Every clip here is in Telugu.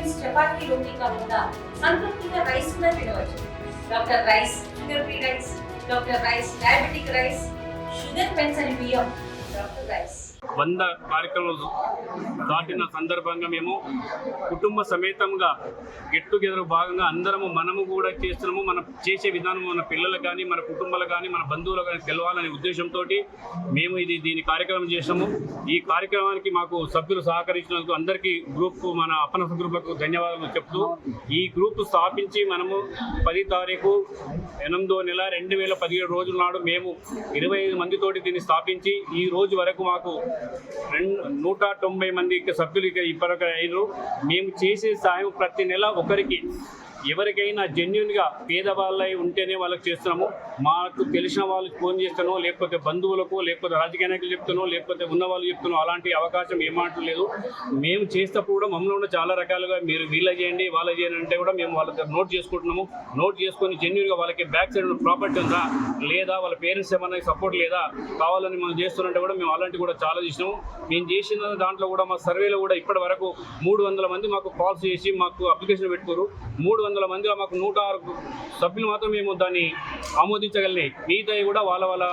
మీల్స్ చపాతీ రోటీ కాకుండా సంతృప్తిగా రైస్ కూడా తినవచ్చు doctor rice sugar free rice doctor rice diabetic rice sugar పెన్సని బియ్యం డాక్టర్ రైస్ వంద కార్యక్రమాలు దాటిన సందర్భంగా మేము కుటుంబ సమేతంగా గెట్ టుగెదర్ భాగంగా అందరము మనము కూడా చేస్తున్నాము. మనం చేసే విధానం మన పిల్లలకు కానీ మన కుటుంబాలకు కానీ మన బంధువులకు కానీ తెలవాలనే ఉద్దేశంతో మేము ఇది దీని కార్యక్రమం చేసాము ఈ కార్యక్రమానికి మాకు సభ్యులు సహకరించినందుకు అందరికీ గ్రూప్ మన అప్పన గ్రూప్లకు ధన్యవాదాలు చెప్తూ ఈ గ్రూప్ స్థాపించి మనము పది తారీఖు ఎనిమిదో నెల రెండు వేల పదిహేడు రోజుల నాడు మేము ఇరవై ఐదు మందితోటి దీన్ని స్థాపించి ఈ రోజు వరకు మాకు నూట తొంభై మందికి సభ్యులు ఇప్పటికే అయ్యారు మేము చేసే సాయం ప్రతి నెల ఒకరికి. ఎవరికైనా జెన్యున్గా పేదవాళ్ళై ఉంటేనే వాళ్ళకి చేస్తున్నాము. మాకు తెలిసిన వాళ్ళకి ఫోన్ చేస్తానో లేకపోతే బంధువులకు లేకపోతే రాజకీయ నాయకులు చెప్తానో లేకపోతే ఉన్న వాళ్ళు చెప్తానో అలాంటి అవకాశం ఏమాటం లేదు. మేము చేసేటప్పుడు కూడా మమ్మల్ని కూడా చాలా రకాలుగా మీరు వీళ్ళ చేయండి వాళ్ళ చేయండి అంటే కూడా మేము వాళ్ళ దగ్గర నోట్ చేసుకుంటున్నాము. నోట్ చేసుకొని జెన్యున్గా వాళ్ళకి బ్యాక్ సైడ్ ప్రాపర్టీ ఉందా లేదా వాళ్ళ పేరెంట్స్ ఏమన్నా సపోర్ట్ లేదా కావాలని మనం చేస్తున్నట్టే కూడా మేము అలాంటివి కూడా చాలా చేసినాము. మేము చేసిన దాంట్లో కూడా మా సర్వేలో కూడా ఇప్పటి వరకు మూడు వందల మంది మాకు కాల్స్ చేసి మాకు అప్లికేషన్ పెట్టుకోరు మూడు వందల మందిలో మాకు నూట ఆరు సభ్యులు మాత్రం మేము దాన్ని ఆమోదించగలిగినాయి. మిగతాయి కూడా వాళ్ళ వాళ్ళ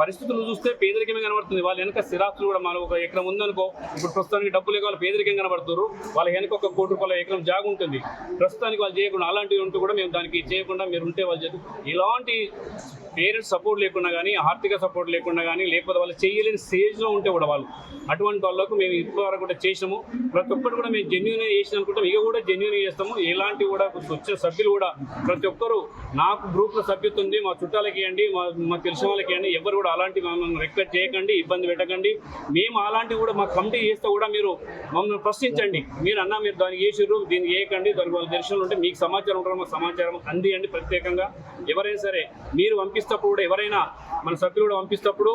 పరిస్థితులు చూస్తే పేదరికమే కనబడుతుంది. వాళ్ళ వెనక స్థిరాస్తులు కూడా మన ఒక ఎకరం ఉందనుకో ఇప్పుడు ప్రస్తుతానికి డబ్బు లేక వాళ్ళు పేదరికం కనబడుతున్నారు. వాళ్ళ వెనక ఒక కోటి రూపాయల ఎకరం జాగు ఉంటుంది. ప్రస్తుతానికి వాళ్ళు చేయకుండా అలాంటివి ఉంటూ కూడా మేము దానికి చేయకుండా మీరు ఉంటే వాళ్ళు ఇలాంటి పేరెంట్స్ సపోర్ట్ లేకుండా కానీ ఆర్థిక సపోర్ట్ లేకుండా కానీ లేకపోతే వాళ్ళు చేయలేని స్టేజ్లో ఉంటే కూడా వాళ్ళు. అటువంటి వాళ్ళకు మేము ఇప్పటివరకు కూడా చేసినాము. ప్రతి ఒక్కటి కూడా మేము జెన్యున్ చేసిన అనుకుంటాం. ఇక కూడా జెన్యున్ చేస్తాము. ఎలాంటి కూడా వచ్చిన సభ్యులు కూడా ప్రతి ఒక్కరు నాకు గ్రూప్లో సభ్యత ఉంది మా చుట్టాలకి ఇవ్వండి మా మా తెలిసిన వాళ్ళకి ఇవ్వండి ఎవరు కూడా అలాంటి మమ్మల్ని రిక్వెస్ట్ చేయకండి ఇబ్బంది పెట్టకండి. మేము అలాంటివి కూడా మా కమిటీ చేస్తే కూడా మీరు మమ్మల్ని ప్రశ్నించండి. మీరు అన్న మీరు దానికి చేసిర్రు దీన్ని చేయకండి దానికి వాళ్ళ దర్శనాలు ఉంటే మీకు సమాచారం ఉంటారు మాకు సమాచారం అందియండి ప్రత్యేకంగా. ఎవరైనా సరే మీరు పంపిస్తప్పుడు కూడా ఎవరైనా మన సభ్యులు కూడా పంపిస్తప్పుడు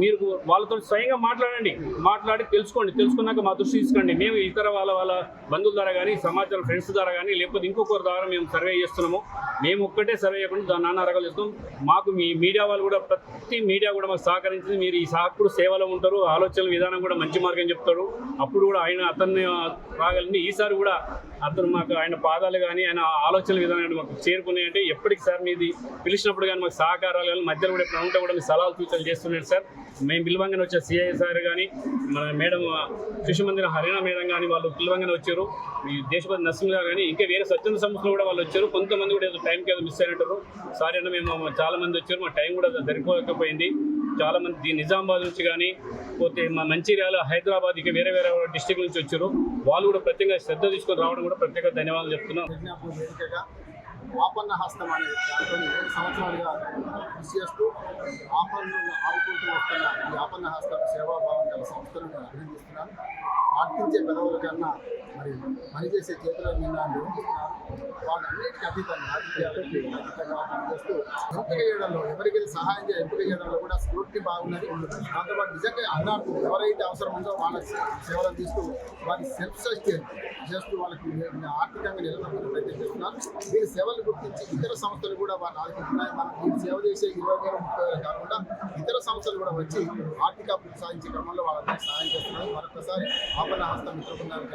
మీరు వాళ్ళతో స్వయంగా మాట్లాడండి. మాట్లాడి తెలుసుకోండి. తెలుసుకున్నాక మా దృష్టి తీసుకోండి. మేము ఇతర వాళ్ళ వాళ్ళ బంధువుల ద్వారా కానీ సమాచారం ఫ్రెండ్స్ ద్వారా కానీ లేకపోతే ఇంకొకరి ద్వారా మేము సర్వే చేస్తున్నాము. మేము ఒక్కటే సర్వే చేయకుండా దాని నానా రకాలు చేస్తాం మాకు మీ మీడియా వాళ్ళు కూడా ప్రతి మీడియా కూడా మాకు సహకరించింది. మీరు ఈ సహకుడు సేవలో ఉంటారు. ఆలోచన విధానం కూడా మంచి మార్గం చెప్తారు అప్పుడు కూడా ఆయన అతన్ని రాగలండి ఈసారి కూడా అతను మాకు ఆయన పాదాలు కానీ ఆయన ఆలోచన విధానం మాకు చేరుకున్నాయి అంటే ఎప్పటికి సార్ మీది పిలిచినప్పుడు కానీ మాకు సహకారాలు కానీ మధ్యలో కూడా ఎప్పుడు ఉంటే కూడా మీ సలహాలు సూచనలు చేస్తున్నాడు సార్. మేము పిలవంగానే వచ్చే సిఐ సార్ కానీ మన మేడం కృషి మందిర హరియాణా మేడం కానీ వాళ్ళు పిలవంగానే వచ్చారు. ఈ దేశపతి నరసింహ గారు కానీ ఇంకా వేరే స్వచ్ఛంద సంస్థలు కూడా వాళ్ళు వచ్చారు. కొంతమంది కూడా ఏదో టైంకి ఏదో మిస్ అయినట్టు సారీ అన్న మేము చాలా మంది వచ్చారు. మా టైం కూడా సరిపోకపోయింది. చాలా మంది నిజామాబాద్ నుంచి కానీ పోతే మా మంచిర్యాల హైదరాబాద్ ఇక వేరే వేరే డిస్టిక్ నుంచి వచ్చారు. వాళ్ళు కూడా ప్రత్యేకంగా శ్రద్ధ తీసుకొని రావడం కూడా ప్రత్యేక ధన్యవాదాలు చెప్తున్నాం. ప్రజ్ఞాపూర్ వేదికగా ఆపన్న హస్తం అనే దాంతో ఏడు సంవత్సరాలుగా కృషి చేస్తూ ఆపన్నులను ఆదుకుంటూ వస్తున్న ఈ ఆపన్న హస్తం సేవాభావం గల సంస్థను నేను అభినందిస్తున్నాను. ప్రార్థించే పెదవుల కన్నా మరి పనిచేసే చేతుల నిన్న నిర్వహిస్తున్నారు వాటన్నిటికీ అతీతంగా రాజకీయాలకి అతీతంగా పనిచేస్తూ ఎంపిక చేయడంలో ఎవరికి సహాయం చేయ ఎంపిక చేయడంలో కూడా స్ఫూర్తి బాగున్నది. దాంతోపాటు నిజంగా అన్నాడు ఎవరైతే అవసరం ఉందో వాళ్ళ సేవలు తీస్తూ వారి సెల్ఫ్ సస్టైన్ చేస్తూ వాళ్ళకి ఆర్థికంగా నిలబడి ప్రయత్నం చేస్తున్నారు వీరి సేవలు గుర్తించి ఇతర సంస్థలు కూడా వారిని ఆదుకుంటున్నాయి మనం వీరు సేవ చేసే ఇరవై వేల ముప్పై వేలు కాకుండా ఇతర సంస్థలు కూడా వచ్చి ఆర్థిక ప్రోత్సహించే క్రమంలో వాళ్ళకి సహాయం చేస్తున్నారు. మరొకసారి ఆపణ హస్తం మిత్రులకు బృందానికి